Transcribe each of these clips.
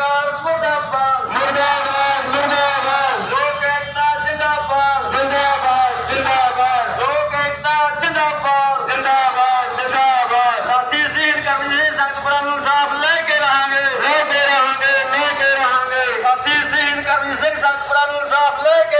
ਸਰਕਾਰ ਮੁਰਦਾਬਾਦ। ਮੁਰਦਾਬਾਦ ਮੁਰਦਾਬਾਦ। ਲੋਕ ਏਕਤਾ ਜਿੰਦਾਬਾਦ। ਜਿੰਦਾਬਾਦ ਜਿੰਦਾਬਾਦ। ਲੋਕ ਏਕਤਾ ਜਿੰਦਾਬਾਦ। ਜਿੰਦਾਬਾਦ ਜਿੰਦਾਬਾਦ। ਸਾਥੀ ਸੀਨ ਕਮਿਸ਼ਨ ਸੰਗਪੁਰਾ ਨੂੰ ਸਾਫ਼ ਲੈ ਕੇ ਰਹਾਂਗੇ। ਲੈ ਕੇ ਰਹਾਂਗੇ ਲੈ ਕੇ ਰਹਾਂਗੇ। ਸਾਥੀ ਸੀਨ ਕਮਿਸ਼ਨ ਸੰਗਪੁਰਾ ਨੂੰ ਸਾਫ਼ ਲੈ ਕੇ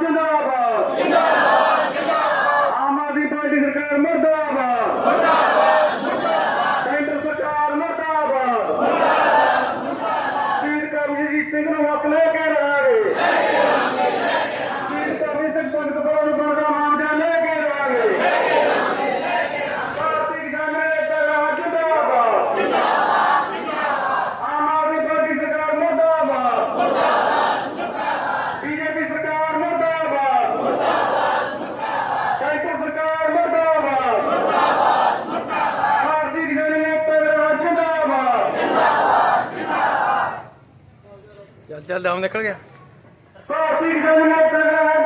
जिंदाबाद। आम आदमी पार्टी सरकार मुर्दाबाद। ਚੱਲ ਚੱਲ ਦਾਮ ਨਿਕਲ ਗਿਆ। ਭਾਰਤੀ ਕਿਸਾਨ ਮੋਰਚਾ ਦਾ